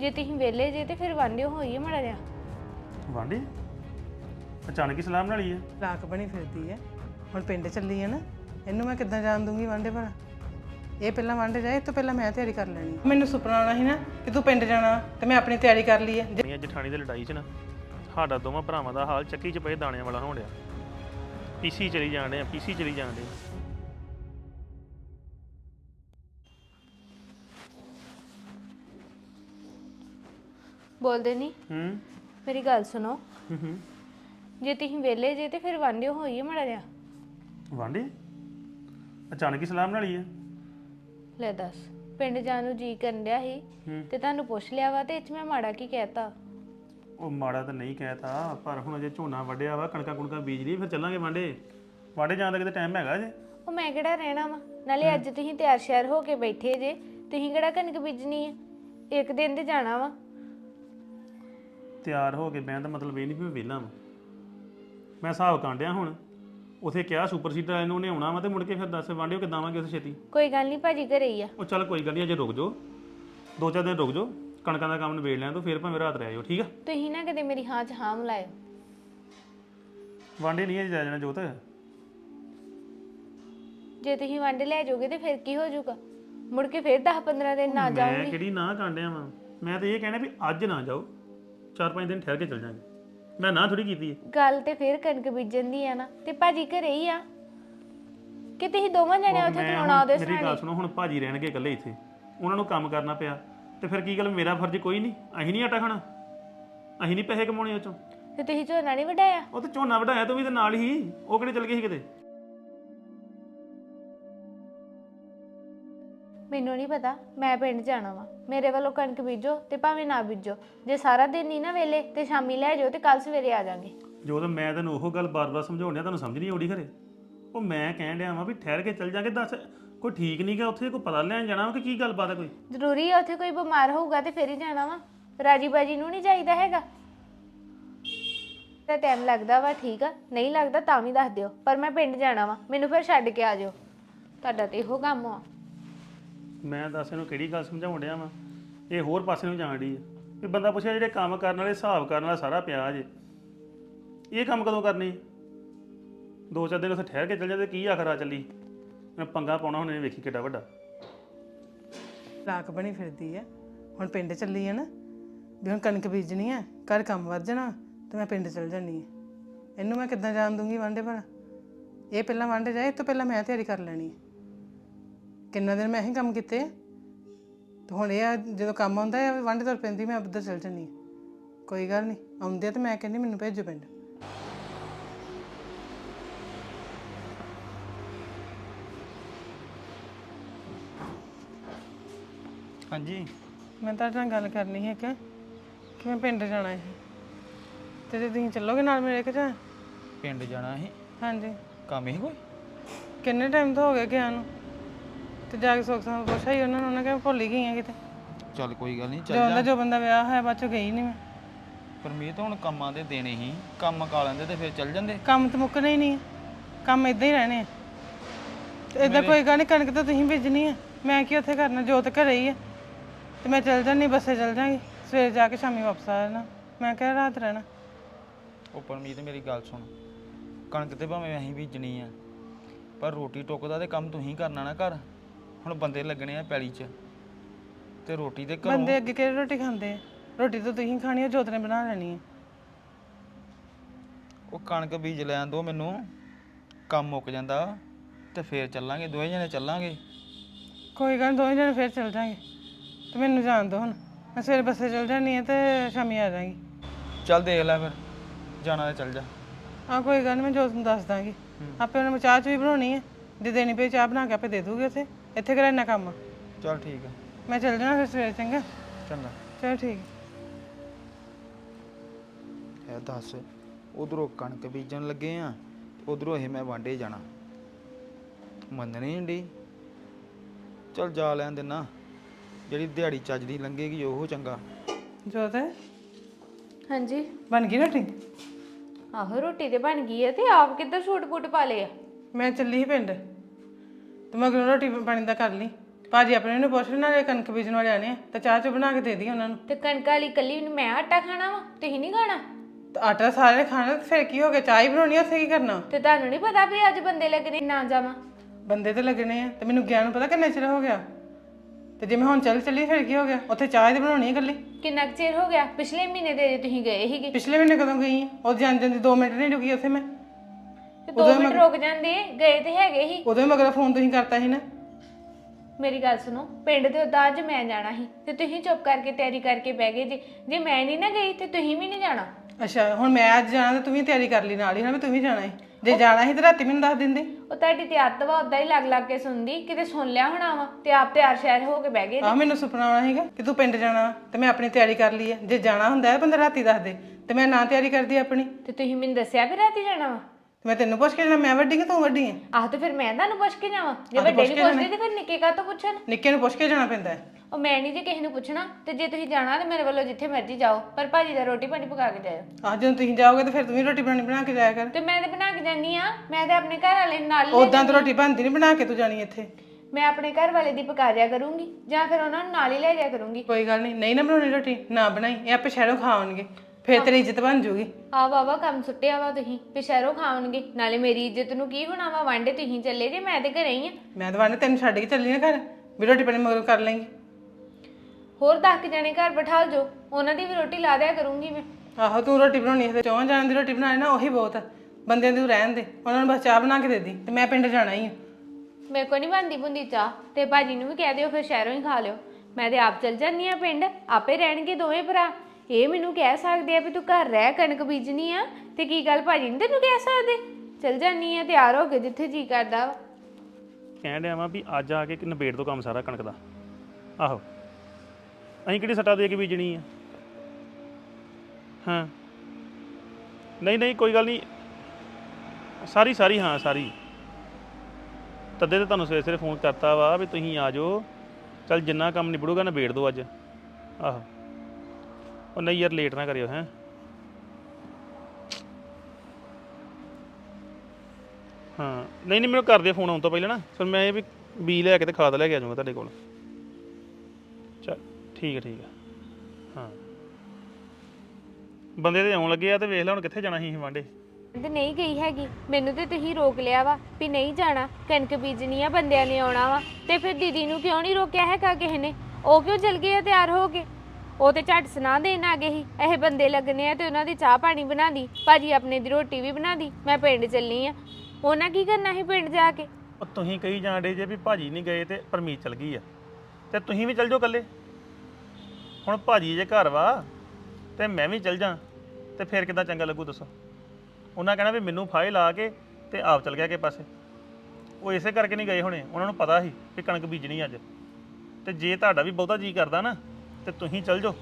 ਜੇ ਤੁਸੀਂ ਵਿਹਲੇ ਜੇ ਤੇ ਫਿਰ ਵਾਂਡਿਓ ਹੋਈਏ ਮੜਾ ਜਾ ਵਾਂਡੇ ਅਚਾਨਕ ਹੀ ਸਲਾਮ ਨਾਲ ਹੀ ਹੈ ਲਾਕ ਬਣੀ ਫਿਰਦੀ ਹੈ। ਹੁਣ ਪਿੰਡ ਚੱਲੀ ਹੈ ਨਾ ਇਹਨੂੰ ਮੈਂ ਕਿੱਦਾਂ ਜਾਣ ਦੂੰਗੀ ਵਾਂਡੇ ਭਲਾ? ਇਹ ਪਹਿਲਾਂ ਵਾਂਡੇ ਜਾਏ ਤੋਂ ਪਹਿਲਾਂ ਮੈਂ ਤਿਆਰੀ ਕਰ ਲੈਣੀ। ਮੈਨੂੰ ਸੁਪਨਾ ਆਉਣਾ ਸੀ ਨਾ ਕਿ ਤੂੰ ਪਿੰਡ ਜਾਣਾ ਤੇ ਮੈਂ ਆਪਣੀ ਤਿਆਰੀ ਕਰ ਲਈ ਹੈ। ਜੇ- ਜਠਾਣੀ ਦੀ ਲੜਾਈ 'ਚ ਨਾ ਸਾਡਾ ਦੋਵਾਂ ਭਰਾਵਾਂ ਦਾ ਹਾਲ ਚੱਕੀ 'ਚ ਪਏ ਦਾਣਿਆਂ ਵਾਲਾ ਹੋਣ ਡਿਆ। ਪੀਸੀ ਚਲੀ ਜਾਣ ਡਿਆ ਪੀਸੀ ਚਲੀ ਜਾਣ ਡਿਆ। ਬੋਲਦੇ ਨਹੀਂ ਹੂੰ। ਮੇਰੀ ਗੱਲ ਸੁਣੋ। ਹੂੰ ਹੂੰ। ਜੇ ਤੁਸੀਂ ਵਿਹਲੇ ਜੇ ਤੇ ਫਿਰ ਵਾਂਡਿਓ ਹੋਈਏ ਮੜਾ ਜਾ ਵਾਂਡੇ ਅਚਾਨਕ ਹੀ ਸਲਾਮ ਨਾਲ ਹੀ ਲੈ ਦੱਸ ਪਿੰਡ ਜਾਣ ਨੂੰ ਜੀ ਕਰਨ ਡਿਆ ਸੀ ਹੂੰ। ਤੇ ਤੁਹਾਨੂੰ ਪੁੱਛ ਲਿਆ ਵਾ ਤੇ ਇਹ ਚ ਮੈਂ ਮਾੜਾ ਕੀ ਕਹਿਤਾ? ਉਹ ਮਾੜਾ ਤਾਂ ਨਹੀਂ ਕਹਿਤਾ ਪਰ ਹੁਣ ਅਜੇ ਝੋਨਾ ਵੱਢਿਆ ਵਾ ਕਣਕਾਂ ਕੁਣਕਾਂ ਬੀਜ ਲਈ ਫਿਰ ਚੱਲਾਂਗੇ ਵਾਂਡੇ ਵਾਂਡੇ ਜਾਣ ਦਾ ਕਿਤੇ ਟਾਈਮ ਹੈਗਾ ਜੇ ਉਹ ਮੈਂ ਕਿਹੜਾ ਰਹਿਣਾ ਵਾ? ਨਾਲੇ ਅੱਜ ਤੁਸੀਂ ਤਿਆਰ ਸ਼ਿਆਰ ਹੋ ਕੇ ਬੈਠੇ ਜੇ ਤੁਸੀਂ ਕਿਹੜਾ ਕਣਕ ਬੀਜਣੀ ਹੈ ਇੱਕ ਦਿਨ ਤੇ ਜਾਣਾ ਵਾ। ਤਿਆਰ ਹੋ ਕੇ ਬਹਿਣ ਦਾ ਮਤਲਬ ਇਹ ਨਹੀਂ ਵੀ ਮੈਂ ਵਿਹਲਾ ਵਾਂ। ਮੈਂ ਹਿਸਾਬ ਕਾਂਡਿਆ ਹੁਣ। ਉਥੇ ਕਿਹਾ ਸੁਪਰ ਸੀਟਰ ਵਾਲੇ ਨੂੰ ਉਹਨੇ ਆਉਣਾ ਵਾ ਤੇ ਮੁੜ ਕੇ ਫਿਰ ਦੱਸ ਵਾਂਡਿਓ ਕਿੱਦਾਂ ਆਵਾਂਗੇ ਉੱਥੇ ਛੇਤੀ? ਕੋਈ ਗੱਲ ਨਹੀਂ ਭਾਜੀ ਘਰੇ ਹੀ ਆ। ਉਹ ਚੱਲ ਕੋਈ ਗੱਲ ਨਹੀਂ ਅਜੇ ਰੁਕ ਜਾਓ। ਦੋ ਚਾਰ ਦਿਨ ਰੁਕ ਜਾਓ। ਕਣਕਾਂ ਦਾ ਕੰਮ ਨਿਬੇੜ ਲੈਣ ਤੋਂ ਫਿਰ ਭਾਵੇਂ ਰਾਤ ਰਹਿ ਜਾਓ ਠੀਕ ਆ? ਤੁਸੀਂ ਨਾ ਕਦੇ ਮੇਰੀ ਹਾਂ 'ਚ ਹਾਂ ਮਿਲਾਇਓ। ਵਾਂਡੇ ਨਹੀਂ ਅਜੇ ਜਾ ਜਾਣਾ ਜੋਤ। ਜੇ ਤੁਸੀਂ ਵੰਡ ਲੈ ਜਾਓਗੇ ਤੇ ਫਿਰ ਕੀ ਹੋ ਜਾਊਗਾ? ਮੁੜ ਕੇ ਫਿਰ 10 15 ਦਿਨ ਨਾ ਜਾਓ ਮੈਂ ਕਿਹੜੀ ਨਾ ਕਾਂਡਿਆ ਵਾਂ। ਮੈਂ ਤਾਂ ਇਹ ਕਹਿਣਾ ਵੀ ਅੱਜ ਨਾ ਜਾਓ। ਚਾਰ ਪੰਜ ਦਿਨ ਠਹਿਰ ਕੇ ਚੱਲ ਜਾਾਂਗੇ। ਮੈਂ ਨਾ ਥੋੜੀ ਕੀਤੀ ਹੈ। ਗੱਲ ਤੇ ਫਿਰ ਕਣਕ ਬੀਜਣ ਦੀ ਆ ਨਾ ਤੇ ਭਾਜੀ ਘਰੇ ਹੀ ਆ। ਕਿ ਤੁਸੀਂ ਦੋਵਾਂ ਜਣੇ ਉੱਥੇ ਮੈਂ ਖਲੋਣਾ ਉਹਦੇ ਮੇਰੀ ਗੱਲ ਸੁਣੋ ਹੁਣ ਭਾਜੀ ਰਹਿਣਗੇ ਇਕੱਲੇ ਇੱਥੇ। ਉਹਨਾਂ ਨੂੰ ਕੰਮ ਕਰਨਾ ਪਿਆ। ਤੇ ਫਿਰ ਕੀ ਗੱਲ ਮੇਰਾ ਫਰਜ਼ ਕੋਈ ਨਹੀਂ। ਅਸੀਂ ਨਹੀਂ ਆਟਾ ਖਾਣਾ। ਅਸੀਂ ਨਹੀਂ ਪੈਸੇ ਕਮਾਉਣੇ ਉਹ ਚੋਂ। ਤੇ ਤੁਸੀਂ ਝੋਨਾ ਨਹੀਂ ਵਡਾਇਆ ਉਹ ਤੇ ਝੋਨਾ ਵਢਾਇਆ ਤੂੰ ਵੀ ਤੇ ਨਾਲ ਹੀ। ਉਹ ਕਿਹੜੇ ਚਲ ਗਏ ਸੀ ਕਿਤੇ? ਮੈਨੂੰ ਨਹੀਂ ਪਤਾ ਮੈਂ ਪਿੰਡ ਜਾਣਾ ਵਾ। ਮੇਰੇ ਵੱਲੋਂ ਕਣਕ ਬੀਜੋ ਤੇ ਭਾਵੇਂ ਨਾ ਬੀਜੋ। ਜੇ ਸਾਰਾ ਦਿਨ ਨਹੀਂ ਨਾ ਵੇਲੇ ਤੇ ਸ਼ਾਮੀ ਲੈ ਜਾਓ ਤੇ ਕੱਲ ਸਵੇਰੇ ਆ ਜਾਾਂਗੇ। ਜੋ ਤਾਂ ਮੈਂ ਤੈਨੂੰ ਉਹ ਗੱਲ ਬਾਰ-ਬਾਰ ਸਮਝਾਉਣ ਡਿਆ ਤੁਹਾਨੂੰ ਸਮਝ ਨਹੀਂ ਆਉੜੀ ਖਰੇ? ਉਹ ਮੈਂ ਕਹਿਣ ਡਿਆ ਵਾਂ ਵੀ ਠਹਿਰ ਕੇ ਚੱਲ ਜਾਗੇ ਦੱਸ ਕੋਈ ਠੀਕ ਨਹੀਂ ਗਾ ਉੱਥੇ ਕੋਈ ਪਤਾ ਲੈਣ ਜਾਣਾ ਵਾ ਕਿ ਕੀ ਗੱਲਬਾਤ ਹੈ ਕੋਈ? ਜ਼ਰੂਰੀ ਆ ਉੱਥੇ ਕੋਈ ਬਿਮਾਰ ਹੋਊਗਾ ਤੇ ਫਿਰ ਹੀ ਜਾਣਾ ਵਾ। ਰਾਜੀ ਬਾਜੀ ਨੂੰ ਨਹੀਂ ਚਾਹੀਦਾ ਹੈਗਾ। ਤੇ ਟਾਈਮ ਲੱਗਦਾ ਵਾ ਠੀਕ ਆ। ਨਹੀਂ ਲੱਗਦਾ ਤਾਂ ਵੀ ਦੱਸ ਦਿਓ ਪਰ ਮੈਂ ਪਿੰਡ ਜਾਣਾ ਵਾ। ਮੈਨੂੰ ਫਿਰ ਛੱਡ ਕੇ ਆ ਜਾਓ ਤੁਹਾਡਾ ਤੇ ਇਹੋ ਕੰਮ ਆ। ਮੈਂ ਦੱਸ ਇਹਨੂੰ ਕਿਹੜੀ ਗੱਲ ਸਮਝਾਉਣ ਡਿਆ ਵਾਂ? ਇਹ ਹੋਰ ਪਾਸੇ ਨੂੰ ਜਾਣ ਡਈ ਹੈ ਵੀ ਬੰਦਾ ਪੁੱਛਿਆ ਜਿਹੜੇ ਕੰਮ ਕਰਨ ਵਾਲੇ, ਹਿਸਾਬ ਕਰਨ ਵਾਲਾ ਸਾਰਾ ਪਿਆ ਜੇ। ਇਹ ਕੰਮ ਕਦੋਂ ਕਰਨੇ? ਦੋ ਚਾਰ ਦਿਨ ਉੱਥੇ ਠਹਿਰ ਕੇ ਚੱਲ ਜਾਂਦੇ, ਕੀ ਆਖਰਾ ਚੱਲੀ? ਮੈਂ ਪੰਗਾ ਪਾਉਣਾ ਹੁਣ, ਇਹਨੇ ਵੇਖੀ ਕਿੱਡਾ ਵੱਡਾ। ਲਾਕ ਬਣੀ ਫਿਰਦੀ ਆ। ਹੁਣ ਪਿੰਡ ਚੱਲੀ ਆ ਨਾ। ਵੀ ਹੁਣ ਕਣਕ ਬੀਜਣੀ ਹੈ ਘਰ ਕੰਮ ਵੱਧ ਜਾਣਾ, ਤੇ ਮੈਂ ਪਿੰਡ ਚੱਲ ਜਾਣੀ ਹੈ ਇਹਨੂੰ ਮੈਂ ਕਿੱਦਾਂ ਜਾਣ ਦੂੰਗੀ ਵਾਂਡੇ ਭਲਾ? ਇਹ ਪਹਿਲਾਂ ਵਾਂਡੇ ਜਾਏ, ਇਹ ਤੋਂ ਪਹਿਲਾਂ ਮੈਂ ਤਿਆਰੀ ਕਰ ਲੈਣੀ ਆ। ਕਿੰਨਾ ਦਿਨ ਮੈਂ ਹੀ ਕੰਮ ਕੀਤੇ ਆ। ਤੇ ਹੁਣ ਇਹ ਆ ਜਦੋਂ ਕੰਮ ਆਉਂਦਾ ਹੈ ਵਾਂਡੇ ਤੁਰ ਪੈਂਦੀ ਮੈਂ ਉੱਧਰ ਚੱਲ ਹੈ ਕੋਈ ਗੱਲ ਨਹੀਂ ਆਉਂਦੇ ਆ ਤੇ ਮੈਂ ਕਹਿੰਦੀ ਮੈਨੂੰ ਭੇਜੋ ਪਿੰਡ। ਹਾਂਜੀ। ਮੈਂ ਤੁਹਾਡੇ ਨਾਲ ਗੱਲ ਕਰਨੀ ਹੈ ਕਿ ਕਿ ਮੈਂ ਪਿੰਡ ਜਾਣਾ ਹੈ ਤੇ ਜੇ ਤੁਸੀਂ ਚੱਲੋਗੇ ਨਾਲ ਮੇਰੇ ਕਿ ਜਾਂ? ਪਿੰਡ ਜਾਣਾ ਸੀ? ਹਾਂਜੀ। ਕੰਮ ਹੀ ਕੋਈ? ਕਿੰਨੇ ਟਾਈਮ ਤੋਂ ਹੋ ਗਿਆ ਗਿਆ ਨੂੰ? ਤੇ ਜਾ ਕੇ ਸੁੱਖ ਸਾਂ ਪੁੱਛਿਆ ਹੀ ਉਹਨਾਂ ਨੂੰ ਉਹਨਾਂ ਭੁੱਲ ਹੀ ਗਈਆਂ ਕਿਤੇ। ਚੱਲ ਕੋਈ ਗੱਲ ਨਹੀਂ ਜੋ ਚੱਲ ਉਹਦਾ ਜੋ। ਬੰਦਾ ਵਿਆਹ ਹੋਇਆ ਬਾਅਦ ਚੋਂ ਗਈ ਨਹੀਂ ਮੈਂ। ਪਰਮੀਤ ਹੁਣ ਕੰਮਾਂ ਦੇ ਦੇਣੇ ਹੀ ਕੰਮ ਕਾ ਲੈਂਦੇ ਤੇ ਫਿਰ ਚੱਲ ਜਾਂਦੇ। ਕੰਮ ਤਾਂ ਮੁੱਕਣਾ ਹੀ ਨਹੀਂ ਕੰਮ ਇਦਾਂ ਹੀ ਰਹਿਣੇ ਆ। ਇਦਾਂ ਕੋਈ ਗੱਲ ਨਹੀਂ ਕਣਕ ਤਾਂ ਤੁਸੀਂ ਭੇਜਣੀ ਹੈ ਮੈਂ ਕੀ ਉੱਥੇ ਕਰਨਾ ਜੋਤ ਘਰੇ ਹੀ ਹੈ ਤੇ ਮੈਂ ਚੱਲ ਜਾਣੀ ਬੱਸੇ ਚੱਲ ਜਾਾਂਗੀ ਸਵੇਰੇ ਜਾ ਕੇ ਸ਼ਾਮੀ ਵਾਪਸ ਆ ਜਾਣਾ ਮੈਂ ਕਿਹਾ ਰਾਤ ਰਹਿਣਾ। ਉਹ ਪਰਮੀਤ ਮੇਰੀ ਗੱਲ ਸੁਣ ਕਣਕ ਤੇ ਭਾਵੇਂ ਅਸੀਂ ਬੀਜਣੀ ਆ ਪਰ ਰੋਟੀ ਟੁੱਕ ਦਾ ਤੇ ਕੰਮ ਤੂੰ ਹੀ ਕਰਨਾ ਨਾ ਘਰ। ਹੁਣ ਬੰਦੇ ਲੱਗਣੇ ਆ ਪੈਲੀ 'ਚ। ਤੇ ਰੋਟੀ ਤੇ ਘਰੋਂ ਬੰਦੇ ਅੱਗੇ ਕਿਹੜੀ ਰੋਟੀ ਖਾਂਦੇ ਆ? ਰੋਟੀ ਤਾਂ ਤੁਸੀਂ ਖਾਣੀ ਹੈ ਜੋਤ ਨੇ ਬਣਾ ਲੈਣੀ ਹੈ ਉਹ ਕਣਕ ਬੀਜ ਲੈਣ ਦੋ ਮੈਨੂੰ ਕੰਮ ਮੁੱਕ ਜਾਂਦਾ ਤੇ ਫੇਰ ਚੱਲਾਂਗੇ ਦੋਵੇਂ ਜਣੇ ਚੱਲਾਂਗੇ। ਕੋਈ ਗੱਲ ਨੀ, ਦੋਵੇਂ ਜਣੇ ਫੇਰ ਚੱਲ ਜਾਾਂਗੇ। ਤੇ ਮੈਨੂੰ ਜਾਣ ਦੋ ਹੁਣ। ਮੈਂ ਸਵੇਰੇ ਬੱਸੇ ਚੱਲ ਜਾਣੀ ਹੈ ਤੇ ਸ਼ਾਮੀ ਆ ਜਾਾਂਗੀ। ਚੱਲ ਦੇਖ ਲੈ ਫਿਰ ਜਾਣਾ ਤੇ ਚੱਲ ਜਾ। ਹਾਂ ਕੋਈ ਗੱਲ ਨੀ ਮੈਂ ਜੋਤ ਨੂੰ ਦੱਸ ਦਾਂਗੀ। ਆਪੇ ਉਹਨੇ ਮੈਂ ਚਾਹ ਚ ਵੀ ਬਣਾਉਣੀ ਹੈ ਜੇ ਦੇਣੀ ਪਈ ਚਾਹ ਬਣਾ ਕੇ ਆਪੇ ਦੇ ਦੂਗੀ ਉੱਥੇ। ਇੱਥੇ ਕਿਹੜਾ ਇੰਨਾ ਕੰਮ? ਚੱਲ ਠੀਕ ਆ। ਮੈਂ ਚੱਲ ਜਾਣਾ ਫਿਰ ਸਵੇਰੇ ਚੰਗਾ? ਚੰਗਾ। ਚਲ ਠੀਕ। ਇਹ ਦੱਸ ਉਧਰੋਂ ਕਣਕ ਬੀਜਣ ਲੱਗੇ ਆ ਉਧਰੋਂ ਇਹ ਮੈਂ ਵਾਂਡੇ ਜਾਣਾ। ਮੰਨਣੀ ਢੀ ਚਲ ਜਾ ਲੈਣ ਦੇਣਾ ਜਿਹੜੀ ਦਿਹਾੜੀ ਚੱਜਦੀ ਲੰਘੇਗੀ ਉਹ ਚੰਗਾ। ਜੋਤ? ਹਾਂਜੀ। ਬਣ ਗਈ ਰੋਟੀ? ਆਹੋ ਰੋਟੀ ਤੇ ਬਣ ਗਈ ਹੈ ਤੇ ਆਪ ਕਿੱਧਰ ਛੂਟ ਪੁੱਟ ਪਾ ਲਿਆ ਮੈਂ ਚੱਲੀ ਸੀ ਪਿੰਡ। ਤੇ ਮੈਂ ਕਿਹਾ ਰੋਟੀ ਪਾਣੀ ਦਾ ਕਰ ਲਈ। ਭਾਜੀ ਆਪਣੇ ਨੂੰ ਪੁੱਛ ਲੈਣਾ ਨਾਲੇ ਕਣਕ ਬੀਜਣ ਵਾਲੇ ਆਣੇ ਆ ਤਾਂ ਚਾਹ ਚ ਬਣਾ ਕੇ ਦੇ ਦੀ ਉਹਨਾਂ ਨੂੰ। ਤੇ ਕਣਕ ਵਾਲੀ ਕੱਲੀ ਨੂੰ ਮੈਂ ਆਟਾ ਖਾਣਾ ਵਾ ਤੁਸੀਂ ਨਹੀਂ ਖਾਣਾ? ਤੇ ਆਟਾ ਸਾਰੇ ਖਾਣਾ ਤੇ ਫਿਰ ਕੀ ਹੋ ਗਿਆ? ਚਾਹ ਹੀ ਬਣਾਉਣੀ ਆ, ਉੱਥੇ ਕੀ ਕਰਨਾ? ਤੇ ਤੁਹਾਨੂੰ ਨਹੀਂ ਪਤਾ ਵੀ ਅੱਜ ਬੰਦੇ ਲੱਗਣੇ ਨਾ ਜਾਵਾਂ? ਬੰਦੇ ਤੇ ਲੱਗਣੇ ਆ ਤੇ ਮੈਨੂੰ ਗਿਆਨ ਨੂੰ ਪਤਾ ਕਿੰਨਾ ਚਿਰ ਹੋ ਗਿਆ? ਤੇ ਜੇ ਮੈਂ ਹੁਣ ਚੱਲ ਚੱਲੀ ਫਿਰ ਕੀ ਹੋ ਗਿਆ? ਉੱਥੇ ਚਾਹ ਹੀ ਤੇ ਬਣਾਉਣੀ ਹੈ ਇਕੱਲੀ। ਕਿੰਨਾ ਕੁ ਚਿਰ ਹੋ ਗਿਆ? ਪਿਛਲੇ ਮਹੀਨੇ ਦੇ ਤੁਸੀਂ ਗਏ ਸੀਗੇ। ਪਿਛਲੇ ਮਹੀਨੇ ਕਦੋਂ ਗਈ ਆ? ਉਹ ਜਾਂਦੇ ਜਾਂਦੇ 2 ਮਿੰਟ ਨਹੀਂ ਰੁਕੀ ਉੱਥੇ ਮੈਂ। ਤੇ 2 ਮਿੰਟ ਰੁਕ ਜਾਂਦੇ ਗਏ ਤੇ ਹੈਗੇ ਸੀ। ਉਦੋਂ ਹੀ ਮਗਰ ਫੋਨ ਤੁਸੀਂ ਕਰਤਾ ਸੀ ਨਾ? ਮੇਰੀ ਗੱਲ ਸੁਣੋ ਪਿੰਡ ਦੇ ਉਦਾਂ ਅੱਜ ਮੈਂ ਜਾਣਾ ਸੀ ਤੇ ਤੁਸੀਂ ਚੁੱਪ ਕਰਕੇ ਤਿਆਰੀ ਕਰਕੇ ਬਹਿ ਗਏ ਜੀ। ਜੇ ਮੈਂ ਨਹੀਂ ਨਾ ਗਈ ਤੇ ਤੁਸੀਂ ਵੀ ਨਹੀਂ ਜਾਣਾ। ਅੱਛਾ ਹੁਣ ਮੈਂ ਅੱਜ ਜਾਣਾ ਤੇ ਤੂੰ ਵੀ ਤਿਆਰੀ ਕਰ ਲਈ ਨਾਲ ਹੀ ਨਾ ਵੀ ਤੂੰ ਵੀ ਜਾਣਾ ਹੈ ਜੇ ਜਾਣਾ ਸੀ ਤੇ ਰਾਤੀ ਮੈਨੂੰ ਦੱਸ ਦਿੰਦੇ। ਉਹ ਤੁਹਾਡੀ ਤੇ ਆਦਤ ਵਾ ਉਦਾਂ ਹੀ ਲੱਗ ਲੱਗ ਕੇ ਸੁਣਦੀ ਕਿਤੇ ਸੁਣ ਲਿਆ ਹੋਣਾ ਵਾ ਤੇ ਆਪ ਤਿਆਰ ਸ਼ਿਆਰ ਹੋ ਕੇ ਬਹਿ ਗਏ ਆ ਮੈਨੂੰ ਸੁਪਨਾ ਆਉਣਾ ਸੀਗਾ ਕਿ ਤੂੰ ਪਿੰਡ ਜਾਣਾ ਵਾ ਤੇ ਮੈਂ ਆਪਣੀ ਤਿਆਰੀ ਕਰ ਲਈ ਹੈ ਜੇ ਜਾਣਾ ਹੁੰਦਾ ਹੈ ਬੰਦਾ ਰਾਤੀ ਦੱਸ ਦੇ ਤੇ ਮੈਂ ਨਾ ਤਿਆਰੀ ਕਰਦੀ ਆਪਣੀ। ਤੇ ਤੁਸੀਂ ਮੈਨੂੰ ਦੱਸਿਆ ਵੀ ਰਾਤੀ ਜਾਣਾ ਵਾ? ਤੇ ਮੈਂ ਤੈਨੂੰ ਪੁੱਛ ਕੇ ਜਾਣਾ ਮੈਂ ਵੱਡੀ ਕਿ ਤੂੰ ਵੱਡੀ ਹੈ ਆਹ ਤੇ ਫਿਰ ਮੈਂ ਤੁਹਾਨੂੰ ਪੁੱਛ ਕੇ ਜਾਵਾਂ। ਜੇ ਵੱਡੇ ਨਹੀਂ ਪੁੱਛਦੇ ਤੇ ਫਿਰ ਨਿੱਕੇ ਕਾ ਤੋਂ ਪੁੱਛਣ? ਨਿੱਕੇ ਨੂੰ ਪੁੱਛ ਕੇ ਜਾਣਾ ਪੈਂਦਾ ਹੈ। ਉਹ ਮੈਂ ਨਹੀਂ ਜੇ ਕਿਸੇ ਨੂੰ ਪੁੱਛਣਾ ਤੇ ਜੇ ਤੁਸੀਂ ਜਾਣਾ ਤੇ ਮੇਰੇ ਵੱਲੋਂ ਜਿੱਥੇ ਮਰਜ਼ੀ ਜਾਓ ਪਰ ਭਾਜੀ ਦਾ ਰੋਟੀ ਪਾਣੀ ਪਕਾ ਕੇ ਜਾਇਓ। ਆਹ ਜਦੋਂ ਤੁਸੀਂ ਜਾਓਗੇ ਤੇ ਫਿਰ ਤੂੰ ਵੀ ਰੋਟੀ ਪਾਣੀ ਬਣਾ ਕੇ ਜਾਇਆ ਕਰ। ਤੇ ਮੈਂ ਤੇ ਬਣਾ ਕੇ ਜਾਨੀ ਆ ਮੈਂ ਤੇ ਆਪਣੇ ਘਰ ਵਾਲੇ ਨਾਲ ਹੀ ਉਦਾਂ ਤਾਂ ਰੋਟੀ ਬਣਦੀ ਨਹੀਂ ਬਣਾ ਕੇ ਤੂੰ ਜਾਣੀ ਇੱਥੇ। ਮੈਂ ਆਪਣੇ ਘਰ ਵਾਲੇ ਦੀ ਪਕਾ ਦਿਆ ਕਰੂੰਗੀ ਜਾਂ ਫਿਰ ਉਹਨਾਂ ਨੂੰ ਨਾਲ ਹੀ ਲੈ ਜਾਇਆ ਕਰੂੰਗੀ। ਕੋਈ ਗੱਲ ਨਹੀਂ ਨਹੀਂ ਨਾ ਬਣਾਉਣੀ ਰੋਟੀ ਨਾ ਬਣਾਈ ਇਹ ਆਪੇ ਸ਼ਹਿਰੋਂ ਖਾਣਗੇ ਫਿਰ ਤੇਰੀ ਇੱਜ਼ਤ ਬਣ ਜੂਗੀ। ਆ ਬਾਬਾ ਕੰਮ ਸੁੱਟਿਆ ਵਾ ਤੁਸੀਂ। ਵੀ ਸ਼ਹਿਰੋਂ ਖਾਵਣਗੇ। ਨਾਲੇ ਮੇਰੀ ਇੱਜ਼ਤ ਨੂੰ ਕੀ ਹੋਣਾ ਵਾ? ਵਾਂਡੇ ਤੁਸੀਂ ਚੱਲੇ ਜੇ ਮੈਂ ਤੇ ਘਰੇ ਹੀ ਆ। ਮੈਂ ਤਾਂ ਵਾਂਡੇ ਤੈਨੂੰ ਛੱਡ ਕੇ ਚੱਲੀ ਨਾ ਘਰ। ਵੀ ਰੋਟੀ ਪਾਣੀ ਮਗਰੋਂ ਕਰ ਲੇਂਗੀ ਹੋਰ ਦਸ ਕੁ ਜਣੇ ਘਰ ਬਿਠਾ ਜੋ। ਉਹਨਾਂ ਦੀ ਵੀ ਰੋਟੀ ਲਾ ਦਿਆ ਕਰੂੰਗੀ ਮੈਂ। ਆਹੋ ਤੂੰ ਰੋਟੀ ਬਣਾਉਣੀ ਹੈ ਤੇ ਚੌਂ ਜਾਣ ਦੀ ਰੋਟੀ ਬਣਾਏ ਨਾ ਉਹੀ ਬਹੁਤ ਆ। ਬੰਦਿਆਂ ਦੀ ਤੂੰ ਰਹਿਣ ਦੇ। ਉਹਨਾਂ ਨੂੰ ਬਸ ਚਾਹ ਬਣਾ ਕੇ ਦੇ ਦੀ ਤੇ ਮੈਂ ਪਿੰਡ ਜਾਣਾ ਹੀ ਆ। ਮੇਰੇ ਕੋ ਨਹੀਂ ਬੰਦੀ ਬੁੰਦੀ ਚਾਹ ਤੇ ਭਾਜੀ ਨੂੰ ਵੀ ਕਹਿ ਦਿਓ ਫਿਰ ਸ਼ਹਿਰੋਂ ਹੀ ਖਾ ਲਿਓ। ਮੈਂ ਤੇ ਆਪ ਚਲ ਜਾਂਦੀ ਆ ਪਿੰਡ। ਆਪੇ ਰਹਿਣਗੇ ਦੋਵੇਂ ਭਰਾ। ਇਹ ਮੈਨੂੰ ਕਹਿ ਸਕਦੇ ਆ ਵੀ ਤੂੰ ਘਰ ਰਹਿ ਕਣਕ ਬੀਜਣੀ ਆ, ਤੇ ਕੀ ਗੱਲ ਭਾਜੀ ਨਹੀਂ ਤੈਨੂੰ ਕਹਿ ਸਕਦੇ? ਚਲ ਜਾਂਦੀ ਆ, ਤਿਆਰ ਹੋ ਕੇ ਜਿੱਥੇ ਜੀ ਕਰਦਾ ਵਾ। ਕਹਿਣ ਡਿਆ ਵਾਂ ਵੀ ਅੱਜ ਆ ਕੇ ਕਿ ਨਿਬੇੜ ਦੋ ਕੰਮ ਸਾਰਾ ਕਣਕ ਦਾ। ਆਹੋ। ਅਸੀਂ ਕਿਹੜੀ ਸੱਟਾ ਦੇ ਕੇ ਬੀਜਣੀ ਆ? ਹਾਂ। ਨਹੀਂ ਨਹੀਂ, ਕੋਈ ਗੱਲ ਨਹੀਂ ਸਾਰੀ ਸਾਰੀ, ਹਾਂ, ਸਾਰੀ। ਤਦੇ ਤੇ ਤੁਹਾਨੂੰ ਸਵੇਰੇ ਸਵੇਰੇ ਫੋਨ ਕਰਤਾ ਵਾ ਵੀ ਤੁਸੀਂ ਆ ਜਾਓ। ਚੱਲ ਜਿੰਨਾ ਕੰਮ ਨਿਬੜੂਗਾ ਨਿਬੇੜ ਦਿਓ ਅੱਜ। ਆਹੋ। ਉਹ ਨਹੀਂ ਯਾਰ ਲੇਟ ਨਾ ਕਰਿਓ, ਹੈ। ਹਾਂ, ਨਹੀਂ ਨਹੀਂ, ਮੈਨੂੰ ਕਰ ਫੋਨ ਆਉਣ ਤੋਂ ਪਹਿਲਾਂ ਨਾ, ਫਿਰ ਮੈਂ ਇਹ ਵੀ ਬੀ ਲੈ ਕੇ ਤੇ ਖਾਦ ਲੈ ਕੇ ਆ ਜਾਊਂਗਾ ਤੁਹਾਡੇ ਕੋਲ। ਚਲ, ਠੀਕ ਹੈ ਠੀਕ ਹੈ। ਹਾਂ। ਬੰਦੇ ਤੇ ਆਉਣ ਲੱਗੇ ਆ ਤੇ ਵੇਖ ਲੈ ਹੁਣ ਕਿੱਥੇ ਜਾਣਾ ਸੀ ਅਸੀਂ ਵਾਂਡੇ ਤੇ ਨਹੀਂ ਗਈ ਹੈਗੀ, ਮੈਨੂੰ ਤੇ ਤੁਸੀਂ ਰੋਕ ਲਿਆ ਵਾ ਵੀ ਨਹੀਂ ਜਾਣਾ, ਕਣਕ ਬੀਜਣੀ ਆ, ਬੰਦਿਆਂ ਨੇ ਆਉਣਾ ਵਾ, ਤੇ ਫਿਰ ਦੀਦੀ ਨੂੰ ਕਿਉਂ ਨਹੀਂ ਰੋਕਿਆ ਹੈਗਾ ਕਿਸੇ ਨੇ? ਉਹ ਕਿਉਂ ਚਲ ਗਏ ਆ ਤਿਆਰ ਹੋ ਕੇ? ਉਹ ਤੇ ਝੱਟ ਸੁਣਾ ਦੇਣ ਆ ਗਏ ਸੀ। ਇਹ ਬੰਦੇ ਲੱਗਣੇ ਆ ਤੇ ਉਹਨਾਂ ਦੀ ਚਾਹ ਪਾਣੀ ਬਣਾ ਦੀ, ਭਾਜੀ ਆਪਣੇ ਦੀ ਰੋਟੀ ਵੀ ਬਣਾ ਦੀ, ਮੈਂ ਪਿੰਡ ਚੱਲੀ ਆ। ਉਹਨਾਂ ਕੀ ਕਰਨਾ ਸੀ ਪਿੰਡ ਜਾ ਕੇ? ਉਹ ਤੁਸੀਂ ਕਹੀ ਜਾਂਦੇ ਜੇ ਵੀ ਭਾਜੀ ਨਹੀਂ ਗਏ ਤੇ ਪਰਮੀਤ ਚਲ ਗਈ ਆ। ਤੇ ਤੁਸੀਂ ਵੀ ਚਲ ਜਾਓ ਇਕੱਲੇ। ਹੁਣ ਭਾਜੀ ਜੇ ਘਰ ਵਾ, ਤੇ ਮੈਂ ਵੀ ਚਲ ਜਾ ਤੇ ਫਿਰ ਕਿਦਾਂ ਚੰਗਾ ਲੱਗੂ ਦੱਸੋ? ਉਹਨਾਂ ਕਹਿਣਾ ਵੀ ਮੈਨੂੰ ਫਾਇਲ ਲਾ ਕੇ ਤੇ ਆਪ ਚਲ ਗਿਆ ਕੇ ਪਾਸੇ। ਉਹ ਇਸੇ ਕਰਕੇ ਨਹੀਂ ਗਏ ਹੋਣੇ, ਉਹਨਾਂ ਨੂੰ ਪਤਾ ਸੀ ਕਿ ਕਣਕ ਬੀਜਣੀ ਅੱਜ। ਤੇ ਜੇ ਤੁਹਾਡਾ ਵੀ ਬਹੁਤਾ ਜੀ ਕਰਦਾ ਨਾ ਤੇ ਤੁਸੀਂ ਚਲ ਜਾਓ।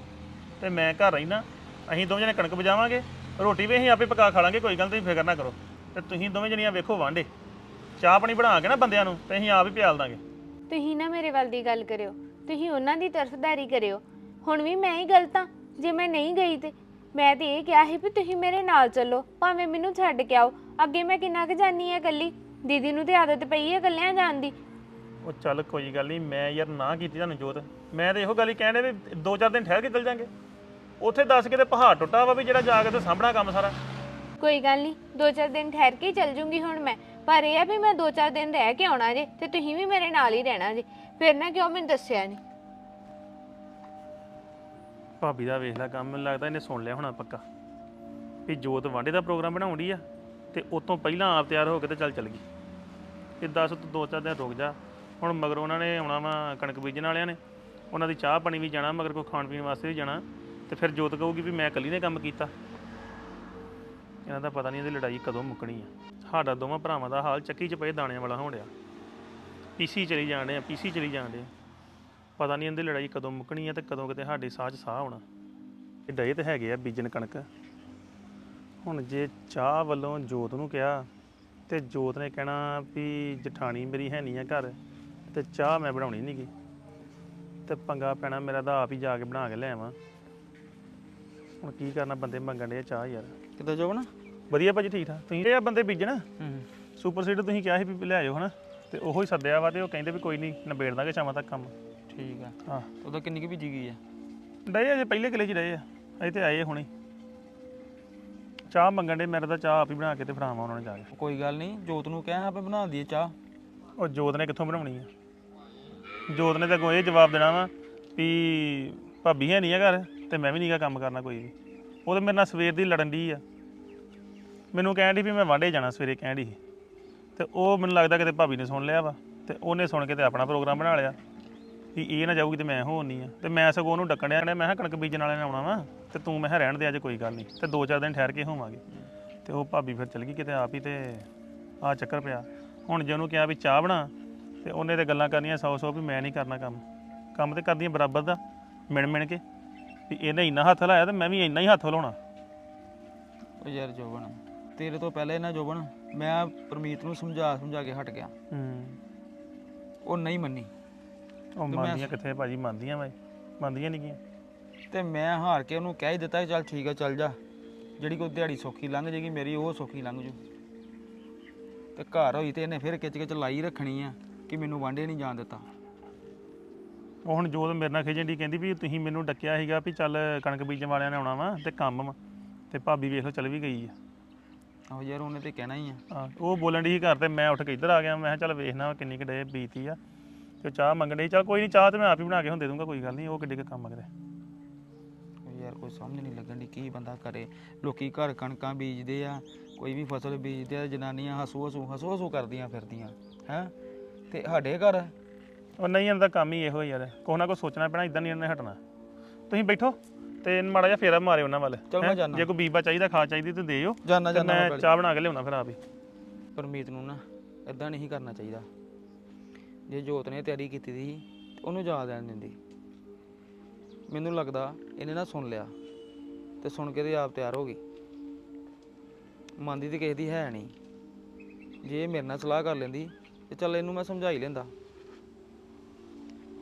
ਤੇ ਮੈਂ ਘਰ ਰਹਿਣਾ। ਅਸੀਂ ਦੋਵੇਂ ਜਣੇ ਕਣਕ ਬਜਾਵਾਂਗੇ। ਰੋਟੀ ਵੀ ਅਸੀਂ ਆਪੇ ਪਕਾ ਖਾ ਲਾਂਗੇ ਕੋਈ ਗੱਲ ਤੁਸੀਂ ਫਿਕਰ ਨਾ ਕਰੋ। ਤੇ ਤੁਸੀਂ ਦੋਵੇਂ ਜਣੀਆਂ ਵੇਖੋ ਵਾਂਡੇ ਚਾਹ ਪਾਣੀ ਬਣਾ ਕੇ ਨਾ ਬੰਦਿਆਂ ਨੂੰ, ਤੇ ਅਸੀਂ ਆਪ ਹੀ ਪਿਆਲ ਦਾਂਗੇ। ਤੁਸੀਂ ਨਾ ਮੇਰੇ ਵੱਲ ਦੀ ਗੱਲ ਕਰਿਓ। ਤੁਸੀਂ ਉਹਨਾਂ ਦੀ ਤਰਫਦਾਰੀ ਕਰਿਓ। ਹੁਣ ਵੀ ਮੈਂ ਹੀ ਗਲਤ ਆ ਜੇ ਮੈਂ ਨਹੀਂ ਗਈ ਤੇ ਮੈਂ ਤੇ ਇਹ ਕਿਹਾ ਸੀ ਵੀ ਤੁਸੀਂ ਮੇਰੇ ਨਾਲ ਚੱਲੋ। ਭਾਵੇਂ ਮੈਨੂੰ ਛੱਡ ਕੇ ਆਓ। ਅੱਗੇ ਮੈਂ ਕਿੰਨਾ ਕੁ ਜਾਨੀ ਆ ਇਕੱਲੀ? ਦੀਦੀ ਨੂੰ ਤੇ ਆਦਤ ਪਈ ਹੈ ਇਕੱਲਿਆਂ ਜਾਣ ਦੀ। ਉਹ ਚੱਲ ਕੋਈ ਗੱਲ ਨਹੀਂ ਮੈਂ ਯਾਰ ਨਾ ਕੀਤੀ ਤੁਹਾਨੂੰ ਜੋਤ। ਮੈਂ ਤੇ ਇਹੋ ਗੱਲ ਹੀ ਕਹਿੰਦੇ ਵੀ ਦੋ ਚਾਰ ਦਿਨ ਠਹਿਰ ਕੇ ਚੱਲ ਜਾਂਗੇ। ਉੱਥੇ ਦੱਸ ਕੇ ਤੇ ਪਹਾੜ ਟੁੱਟਾ ਵਾ ਵੀ ਜਿਹੜਾ ਜਾ ਕੇ ਤੇ ਸਾਹਮਣਾ ਕੰਮ ਸਾਰਾ। ਕੋਈ ਗੱਲ ਨਹੀਂ ਦੋ ਚਾਰ ਦਿਨ ਠਹਿਰ ਕੇ ਹੀ ਚੱਲ ਜੂੰਗੀ ਹੁਣ ਮੈਂ। ਪਰ ਇਹ ਆ ਵੀ ਮੈਂ ਦੋ ਚਾਰ ਦਿਨ ਰਹਿ ਕੇ ਆਉਣਾ ਜੇ ਤੇ ਤੁਸੀਂ ਵੀ ਮੇਰੇ ਨਾਲ ਹੀ ਰਹਿਣਾ ਜੇ। ਫਿਰ ਨਾ ਕਿਉਂ ਮੈਨੂੰ ਦੱਸਿਆ ਨਹੀਂ ਭਾਬੀ ਦਾ ਵੇਖ ਲੈ ਕੰਮ ਮੈਨੂੰ ਲੱਗਦਾ ਇਹਨੇ ਸੁਣ ਲਿਆ ਹੋਣਾ ਪੱਕਾ। ਵੀ ਜੋਤ ਵਾਂਡੇ ਦਾ ਪ੍ਰੋਗਰਾਮ ਬਣਾਉਂਦੀ ਆ ਤੇ ਉਤੋਂ ਪਹਿਲਾਂ ਆਪ ਤਿਆਰ ਹੋ ਕੇ ਤੇ ਚੱਲ ਚੱਲ ਗਈ। ਇਹ ਦੱਸ ਤੂੰ ਦੋ ਚਾਰ ਦਿਨ ਰੁਕ ਜਾ ਹੁਣ ਮਗਰ ਉਹਨਾਂ ਨੇ ਆਉਣਾ ਵਾ ਕਣਕ ਬੀਜਣ ਵਾਲਿਆਂ ਨੇ, ਉਹਨਾਂ ਦੀ ਚਾਹ ਪਾਣੀ ਵੀ ਜਾਣਾ, ਮਗਰ ਕੋਈ ਖਾਣ ਪੀਣ ਵਾਸਤੇ ਵੀ ਜਾਣਾ, ਤੇ ਫਿਰ ਜੋਤ ਕਹੂਗੀ ਵੀ ਮੈਂ ਇਕੱਲੀ ਨੇ ਕੰਮ ਕੀਤਾ। ਇਹਨਾਂ ਦਾ ਪਤਾ ਨਹੀਂ ਇਹਦੀ ਲੜਾਈ ਕਦੋਂ ਮੁੱਕਣੀ ਆ। ਸਾਡਾ ਦੋਵਾਂ ਭਰਾਵਾਂ ਦਾ ਹਾਲ ਚੱਕੀ 'ਚ ਪਏ ਦਾਣਿਆਂ ਵਾਲਾ ਹੋਣ ਡਿਆ। ਪੀਸੀ ਚਲੀ ਜਾਣ ਆ ਪੀਸੀ ਚਲੀ ਜਾਣ ਡਿਆ। ਪਤਾ ਨਹੀਂ ਇਹਦੀ ਲੜਾਈ ਕਦੋਂ ਮੁੱਕਣੀ ਆ ਤੇ ਕਦੋਂ ਕਿਤੇ ਸਾਡੇ ਸਾਹ 'ਚ ਸਾਹ ਆਉਣਾ। ਇਹ ਡਏ ਤੇ ਹੈਗੇ ਆ ਬੀਜਣ ਕਣਕ। ਹੁਣ ਜੇ ਚਾਹ ਵੱਲੋਂ ਜੋਤ ਨੂੰ ਕਿਹਾ, ਤੇ ਜੋਤ ਨੇ ਕਹਿਣਾ ਵੀ ਜਠਾਣੀ ਮੇਰੀ ਹੈ ਨਹੀਂ ਆ ਘਰ। ਤੇ ਚਾਹ ਮੈਂ ਬਣਾਉਣੀ ਨਹੀਂ ਗੀ ਤੇ ਪੰਗਾ ਪੈਣਾ ਮੇਰਾ ਤਾਂ ਆਪ ਹੀ ਜਾ ਕੇ ਬਣਾ ਕੇ ਲੈ ਆਵਾਂ। ਹੁਣ ਕੀ ਕਰਨਾ ਬੰਦੇ ਮੰਗਣ ਦੇ ਚਾਹ ਯਾਰ। ਕਿੱਦਾਂ ਜੋਬਣਾ ਵਧੀਆ ਭਾਜੀ ਠੀਕ ਠਾਕ। ਤੁਸੀਂ ਇਹ ਆ ਬੰਦੇ ਬੀਜਣ? ਹੂੰ। ਸੁਪਰ ਸੀਡਰ ਤੁਸੀਂ ਕਿਹਾ ਸੀ ਵੀ ਲੈ ਆਇਓ ਹਨਾ। ਤੇ ਉਹੋ ਹੀ ਸੱਦਿਆ ਵਾ ਤੇ ਉਹ ਕਹਿੰਦੇ ਵੀ ਕੋਈ ਨਹੀਂ ਨਿਬੇੜ ਦਾਂਗੇ ਸ਼ਾਮਾਂ ਤੱਕ ਕੰਮ। ਠੀਕ ਆ। ਹਾਂ। ਉਹਦਾ ਕਿੰਨੀ ਕੁ ਬੀਜੀ ਗਈ ਆ? ਡਏ ਅਜੇ ਪਹਿਲੇ ਕਿਲੇ 'ਚ ਰਹੇ ਆ। ਅਜੇ ਤੇ ਆਏ ਹੁਣੇ। ਚਾਹ ਮੰਗਣ ਦੇ ਮੇਰੇ ਤਾਂ ਚਾਹ ਆਪ ਹੀ ਬਣਾ ਕੇ ਤੇ ਫੜਾਵਾਂ ਉਹਨਾਂ ਨੇ ਜਾ ਕੇ। ਕੋਈ ਗੱਲ ਨਹੀਂ ਜੋਤ ਨੂੰ ਕਹਿ ਆਪੇ ਬਣਾ ਦਈਏ ਚਾਹ। ਉਹ ਜੋਤ ਨੇ ਕਿੱਥੋਂ ਬਣਾਉਣੀ ਆ? ਜੋਤ ਨੇ ਤਾਂ ਅੱਗੋਂ ਇਹ ਜਵਾਬ ਦੇਣਾ ਵਾ ਵੀ ਭਾਬੀ ਹੈ ਨਹੀਂ ਆ ਘਰ ਤੇ ਮੈਂ ਵੀ ਨਹੀਂ ਗਾ ਕੰਮ ਕਰਨਾ ਕੋਈ ਵੀ। ਉਹ ਤਾਂ ਮੇਰੇ ਨਾਲ ਸਵੇਰ ਦੀ ਲੜਨ ਦੀ ਆ। ਮੈਨੂੰ ਕਹਿਣ ਦੀ ਵੀ ਮੈਂ ਵਾਂਡੇ ਜਾਣਾ ਸਵੇਰੇ ਕਹਿਣ ਦੀ ਤੇ ਉਹ ਮੈਨੂੰ ਲੱਗਦਾ ਕਿਤੇ ਭਾਬੀ ਨੇ ਸੁਣ ਲਿਆ ਵਾ ਤੇ ਉਹਨੇ ਸੁਣ ਕੇ ਤੇ ਆਪਣਾ ਪ੍ਰੋਗਰਾਮ ਬਣਾ ਲਿਆ ਵੀ ਇਹ ਨਾ ਜਾਊਗੀ ਤੇ ਮੈਂ ਹੋਣੀ ਆ। ਤੇ ਮੈਂ ਸਗੋਂ ਉਹਨੂੰ ਡੱਕਣ ਡਿਆ, ਮੈਂ ਕਿਹਾ ਕਣਕ ਬੀਜਣ ਵਾਲੇ ਨੇ ਆਉਣਾ ਵਾ ਤੇ ਤੂੰ ਮੈਂ ਕਿਹਾ ਰਹਿਣ ਦੇ ਅੱਜ ਕੋਈ ਗੱਲ ਨਹੀਂ ਤੇ ਦੋ ਚਾਰ ਦਿਨ ਠਹਿਰ ਕੇ ਹੋਵਾਂਗੇ। ਤੇ ਉਹ ਭਾਬੀ ਫਿਰ ਚਲ ਗਈ ਕਿਤੇ ਆਪ ਹੀ ਤੇ ਆ ਚੱਕਰ ਪਿਆ। ਹੁਣ ਜੇ ਉਹਨੂੰ ਕਿਹਾ ਵੀ ਚਾਹ ਬਣਾ ਤੇ ਉਹਨੇ ਤੇ ਗੱਲਾਂ ਕਰਨੀਆਂ ਸੌ ਸੌ ਵੀ ਮੈਂ ਨਹੀਂ ਕਰਨਾ ਕੰਮ। ਕੰਮ ਤੇ ਕਰਦੀਆਂ ਬਰਾਬਰ ਦਾ ਮਿਣ ਮਿਣ ਕੇ। ਵੀ ਇਹਨੇ ਇੰਨਾ ਹੱਥ ਲਾਇਆ ਤੇ ਮੈਂ ਵੀ ਇੰਨਾ ਹੀ ਹੱਥ ਲਾਉਣਾ ਉਹ ਯਾਰ ਜੋਬਨ ਤੇਰੇ ਤੋਂ ਪਹਿਲਾਂ ਇਹਨਾਂ ਜੋਬਨ ਮੈਂ ਪਰਮੀਤ ਨੂੰ ਸਮਝਾ ਸਮਝਾ ਕੇ ਹਟ ਗਿਆ। ਹੂੰ। ਉਹ ਨਹੀਂ ਮੰਨੀ। ਉਹ ਮੰਨਦੀਆਂ ਕਿੱਥੇ ਭਾਜੀ? ਮੰਨਦੀਆਂ ਮੈਂ ਮੰਨਦੀਆਂ ਨਹੀਂ ਗੀਆਂ। ਤੇ ਮੈਂ ਹਾਰ ਕੇ ਉਹਨੂੰ ਕਹਿ ਹੀ ਦਿੱਤਾ ਕਿ ਚੱਲ ਠੀਕ ਆ ਚੱਲ ਜਾ। ਜਿਹੜੀ ਕੋਈ ਦਿਹਾੜੀ ਸੌਖੀ ਲੰਘ ਜੇਗੀ ਮੇਰੀ ਉਹ ਸੌਖੀ ਲੰਘ ਜੂ। ਤੇ ਘਰ ਹੋਈ ਤੇ ਇਹਨੇ ਫਿਰ ਕਿਚ ਕਿਚ ਲਾਈ ਰੱਖਣੀ ਆ। ਕਿ ਮੈਨੂੰ ਵਾਂਡੇ ਨਹੀਂ ਜਾਣ ਦਿੱਤਾ। ਉਹ ਹੁਣ ਜੋਤ ਮੇਰੇ ਨਾਲ ਖਿਜਣ ਦੀ ਕਹਿੰਦੀ ਵੀ ਤੁਸੀਂ ਮੈਨੂੰ ਡੱਕਿਆ ਸੀਗਾ ਵੀ ਚੱਲ ਕਣਕ ਬੀਜਣ ਵਾਲਿਆਂ ਨੇ ਆਉਣਾ ਵਾ ਤੇ ਕੰਮ ਵਾ ਤੇ ਭਾਬੀ ਵੇਖ ਲਓ ਚੱਲ ਵੀ ਗਈ ਆ। ਆਹੋ ਯਾਰ ਉਹਨੇ ਤੇ ਕਹਿਣਾ ਹੀ ਆ। ਹਾਂ, ਉਹ ਬੋਲਣ ਦੀ ਘਰ ਤੇ ਮੈਂ ਉੱਠ ਕੇ ਇੱਧਰ ਆ ਗਿਆ ਮੈਂ ਕਿਹਾ ਚੱਲ ਵੇਖਣਾ ਕਿੰਨੀ ਕੁ ਡੇ ਬੀਤੀ ਆ। ਤੇ ਉਹ ਚਾਹ ਮੰਗਣ ਡਈ ਚੱਲ ਕੋਈ ਨਹੀਂ ਚਾਹ ਤੇ ਮੈਂ ਆਪ ਹੀ ਬਣਾ ਕੇ ਹੁਣ ਦੇ ਦੂੰਗਾ ਕੋਈ ਗੱਲ ਨਹੀਂ ਉਹ ਕਿੱਡੇ ਕੁ ਕੰਮ ਮੰਗਦੇ ਉਹ ਯਾਰ ਕੋਈ ਸਮਝ ਨਹੀਂ ਲੱਗਣ ਦੀ ਕੀ ਬੰਦਾ ਕਰੇ। ਲੋਕੀ ਘਰ ਕਣਕਾਂ ਬੀਜਦੇ ਆ ਕੋਈ ਵੀ ਫਸਲ ਬੀਜਦੇ ਆ ਜਨਾਨੀਆਂ ਹਸੂ ਹਸੂ ਹਸੂ ਹਸੂ ਕਰਦੀਆਂ ਫਿਰਦੀਆਂ ਹੈ? ਤੇ ਸਾਡੇ ਘਰ? ਉਹ ਨਹੀਂ ਇਹਨਾਂ ਦਾ ਕੰਮ ਹੀ ਇਹੋ ਯਾਰ। ਕੋਈ ਨਾ ਕੋਈ ਸੋਚਣਾ ਪੈਣਾ ਇਦਾਂ ਨਹੀਂ ਇਹਨਾਂ ਨੇ ਹਟਣਾ। ਤੁਸੀਂ ਬੈਠੋ ਤੇ ਮਾੜਾ ਜਿਹਾ ਫੇਰਾ ਮਾਰਿਓ ਉਹਨਾਂ ਵੱਲ ਚੱਲ ਮੈਂ ਹੈਂ? ਜਾਨਾ। ਜੇ ਕੋਈ ਬੀਬਾ ਚਾਹੀਦਾ ਖਾ ਚਾਹੀਦੀ ਤੇ ਦਿਓ ਜਾਨਾ ਤੇ ਜਾਨਾ ਮੈਂ ਮੈਂ ਚਾਹ ਬਣਾ ਕੇ ਲਿਆਉਣਾ ਫਿਰ ਆਪ ਹੀ। ਪਰਮੀਤ ਨੂੰ ਨਾ ਇਦਾਂ ਨਹੀਂ ਕਰਨਾ ਚਾਹੀਦਾ। ਜੇ ਜੋਤ ਨੇ ਤਿਆਰੀ ਕੀਤੀ ਸੀ ਤੇ ਉਹਨੂੰ ਜਾ ਦੇਣ ਦਿੰਦੀ। ਮੈਨੂੰ ਲੱਗਦਾ ਇਹਨੇ ਨਾ ਸੁਣ ਲਿਆ ਤੇ ਸੁਣ ਕੇ ਤੇ ਆਪ ਤਿਆਰ ਹੋ ਗਈ। ਮੰਨਦੀ ਤੇ ਕਿਸੇ ਦੀ ਹੈ ਨਹੀਂ। ਜੇ ਇਹ ਮੇਰੇ ਨਾਲ ਸਲਾਹ ਕਰ ਲੈਂਦੀ ਤੇ ਚੱਲ ਇਹਨੂੰ ਮੈਂ ਸਮਝਾਈ ਲੈਂਦਾ।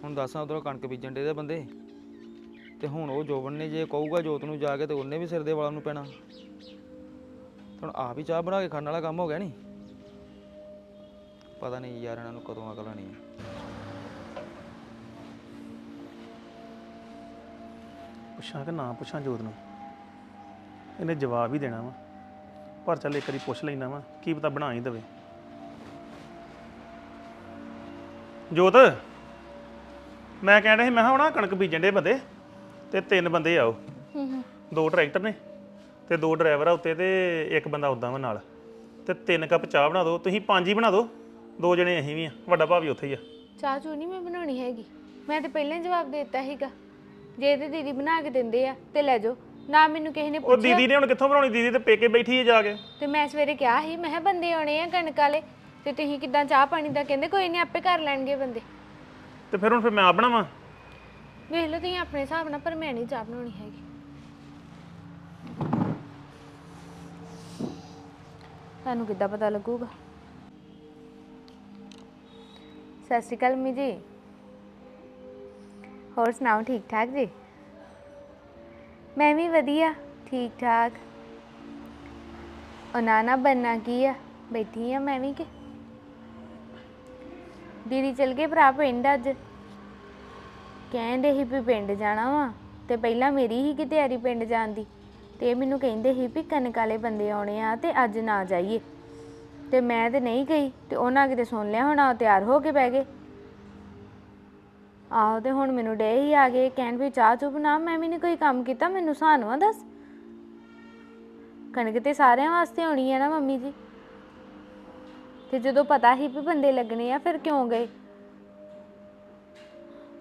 ਹੁਣ ਦੱਸਾਂ ਉਧਰੋਂ ਕਣਕ ਬੀਜਣ ਦੇ ਦੇ ਬੰਦੇ। ਤੇ ਹੁਣ ਉਹ ਜੋਬਨ ਨੇ ਜੇ ਕਹੂਗਾ ਜੋਤ ਨੂੰ ਜਾ ਕੇ ਤੇ ਉਹਨੇ ਵੀ ਸਿਰ ਦੇ ਵਾਲਾਂ ਨੂੰ ਪੈਣਾ। ਹੁਣ ਆਪ ਹੀ ਚਾਹ ਬਣਾ ਕੇ ਖਾਣ ਵਾਲਾ ਕੰਮ ਹੋ ਗਿਆ ਨਹੀਂ ਪਤਾ ਨਹੀਂ ਯਾਰ ਇਹਨਾਂ ਨੂੰ ਕਦੋਂ ਅਕਲ ਆਣੀ ਹੈ ਪੁੱਛਾਂ ਕਿ ਨਾ ਪੁੱਛਾਂ ਜੋਤ ਨੂੰ? ਇਹਨੇ ਜਵਾਬ ਹੀ ਦੇਣਾ ਵਾ। ਪਰ ਚੱਲ ਇੱਕ ਵਾਰੀ ਪੁੱਛ ਲੈਣਾ ਵਾ, ਕੀ ਪਤਾ ਬਣਾ ਹੀ ਦੇਵੇ। ਜੋਤ ਮੈਂ ਕਹਿ ਰਿਹਾ ਸੀ ਮੈਂ ਕਿਹਾ ਹੁਣ ਕਣਕ ਬੀਜਣ ਦੇ ਬੰਦੇ ਤੇ ਤਿੰਨ ਬੰਦੇ ਆਓ। ਦੋ ਟਰੈਕਟਰ ਨੇ ਤੇ ਦੋ ਡਰਾਈਵਰ ਆ ਉੱਤੇ ਤੇ ਇੱਕ ਬੰਦਾ ਉਦਾਂ ਵਾ ਨਾਲ। ਤੇ ਤਿੰਨ ਕੱਪ ਚਾਹ ਬਣਾ ਦਿਓ ਤੁਸੀਂ ਪੰਜ ਹੀ ਬਣਾ ਦਿਓ ਦੋ ਜਣੇ ਅਸੀਂ ਵੀ ਆ ਵੱਡਾ ਭਾਵੀ ਉੱਥੇ ਹੀ ਆ। ਚਾਹ ਚੂ ਨਹੀਂ ਮੈਂ ਬਣਾਉਣੀ ਹੈਗੀ। ਮੈਂ ਤੇ ਪਹਿਲਾਂ ਹੀ ਜਵਾਬ ਦੇ ਦਿੱਤਾ ਸੀਗਾ ਜੇ ਤੇ ਦੀਦੀ ਬਣਾ ਕੇ ਦਿੰਦੇ ਆ ਤੇ ਲੈ ਜਾਓ। ਨਾ ਮੈਨੂੰ ਕਿਸੇ ਨੇ ਉਹ ਪੁੱਛਿਆ। ਦੀਦੀ ਨੇ ਹੁਣ ਕਿੱਥੋਂ ਬਣਾਉਣੀ? ਦੀਦੀ ਤੇ ਪੇਕੇ ਬੈਠੀ ਹੈ ਜਾ ਕੇ। ਤੇ ਮੈਂ ਸਵੇਰੇ ਕਿਹਾ ਸੀ ਮੈਂ ਕਿਹਾ ਬੰਦੇ ਆਉਣੇ ਆ ਕਣਕ ਵਾਲੇ ਤੇ ਤੁਸੀਂ ਕਿਦਾਂ ਚਾਹ ਪਾਣੀ ਦਾ ਕਹਿੰਦੇ ਕੋਈ ਨਹੀਂ ਆਪੇ ਕਰ ਲੈਣਗੇ ਬੰਦੇ। ਤੇ ਫਿਰ ਹੁਣ ਫਿਰ ਮੈਂ ਆ ਬਣਾਵਾਂ? ਵੇਖ ਲਓ ਤੁਸੀਂ ਆਪਣੇ ਹਿਸਾਬ ਨਾਲ ਪਰ ਮੈਂ ਨਹੀਂ ਚਾਹ ਬਣਾਉਣੀ ਹੈਗੀ। ਤੁਹਾਨੂੰ ਕਿੱਦਾਂ ਪਤਾ ਲੱਗੂਗਾ? ਸਤਿ ਸ਼੍ਰੀ ਅਕਾਲ ਮੰਮੀ ਜੀ। ਹੋਰ ਸੁਣਾਓ ਠੀਕ ਠਾਕ ਜੀ? ਮੈਂ ਵੀ ਵਧੀਆ ਠੀਕ ਠਾਕ। ਉਹ ਨਾ ਨਾ ਬੰਨਾ ਕੀ ਆ? ਬੈਠੀ ਆ ਮੈਂ ਵੀ ਕਿ? ਦੀਦੀ ਚਲ ਗਏ ਭਰਾ ਪਿੰਡ ਅੱਜ। ਕਹਿੰਦੇ ਸੀ ਵੀ ਪਿੰਡ ਜਾਣਾ ਵਾ ਤੇ ਪਹਿਲਾਂ ਮੇਰੀ ਹੀ ਕਿ ਤਿਆਰੀ ਪਿੰਡ ਜਾਣ ਦੀ। ਤੇ ਇਹ ਮੈਨੂੰ ਕਹਿੰਦੇ ਸੀ ਵੀ ਕਣਕ ਵਾਲੇ ਬੰਦੇ ਆਉਣੇ ਆ ਤੇ ਅੱਜ ਨਾ ਜਾਈਏ। ਤੇ ਮੈਂ ਤੇ ਨਹੀਂ ਗਈ ਤੇ ਉਹਨਾਂ ਕਿਤੇ ਸੁਣ ਲਿਆ ਹੋਣਾ, ਉਹ ਤਿਆਰ ਹੋ ਕੇ ਬਹਿ ਗਏ। ਆਹੋ ਤੇ ਹੁਣ ਮੈਨੂੰ ਡੇ ਹੀ ਆ ਗਏ ਕਹਿਣ ਵੀ ਚਾਹ ਚੁੱਪ ਨਾ ਮੈਂ ਵੀ ਨਹੀਂ ਕੋਈ ਕੰਮ ਕੀਤਾ, ਮੈਨੂੰ ਸਾਨੂੰ ਆ ਦੱਸ। ਕਣਕ ਤੇ ਸਾਰਿਆਂ ਵਾਸਤੇ ਆਉਣੀ ਆ ਨਾ ਮੰਮੀ ਜੀ। ਤੇ ਜਦੋਂ ਪਤਾ ਸੀ ਵੀ ਬੰਦੇ ਲੱਗਣੇ ਆ, ਫਿਰ ਕਿਉਂ ਗਏ?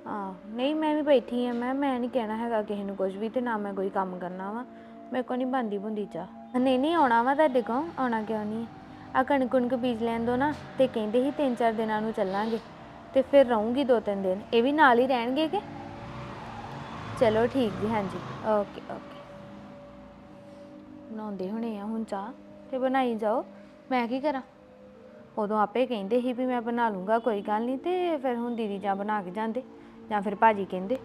ਆ ਨਹੀਂ, ਮੈਂ ਵੀ ਬੈਠੀ ਆ, ਮੈਂ ਮੈਂ ਨਹੀਂ ਕਹਿਣਾ ਹੈਗਾ ਕਿਸੇ ਨੂੰ ਕੁਝ ਵੀ ਤੇ ਨਾ ਮੈਂ ਕੋਈ ਕੰਮ ਕਰਨਾ ਵਾ, ਮੇਰੇ ਕੋ ਨਹੀਂ ਬੰਦੀ ਬੁੰਦੀ ਚਾਹ। ਨਹੀਂ ਨਹੀਂ, ਆਉਣਾ ਵਾ ਤੁਹਾਡੇ ਕੋ ਆਉਣਾ ਕਿਉਂ ਨਹੀਂ ਆ ਕਣਕ ਕੁਣਕ ਬੀਜ ਲੈਣ ਦੋ ਨਾ, ਤੇ ਕਹਿੰਦੇ ਸੀ ਤਿੰਨ ਚਾਰ ਦਿਨਾਂ ਨੂੰ ਚੱਲਾਂਗੇ, ਤੇ ਫਿਰ ਰਹੂੰਗੀ ਦੋ ਤਿੰਨ ਦਿਨ, ਇਹ ਵੀ ਨਾਲ ਹੀ ਰਹਿਣਗੇ ਕਿ? ਚਲੋ ਠੀਕ ਜੀ, ਹਾਂਜੀ, ਓਕੇ ਓਕੇ। ਬਣਾਉਂਦੇ ਹੋਣੇ ਆ ਹੁਣ ਚਾਹ, ਤੇ ਬਣਾਈ ਜਾਓ, ਮੈਂ ਕੀ ਕਰਾਂ? ਉਦੋਂ ਆਪੇ ਕਹਿੰਦੇ ਸੀ ਵੀ ਮੈਂ ਬਣਾ ਲੂੰਗਾ, ਕੋਈ ਗੱਲ ਨਹੀਂ ਤੇ ਫਿਰ ਹੁਣ ਦੀਦੀ ਜਾਂ ਬਣਾ ਕੇ ਜਾਂਦੇ ਜਾਂ ਫਿਰ ਭਾਜੀ ਕਹਿੰਦੇ।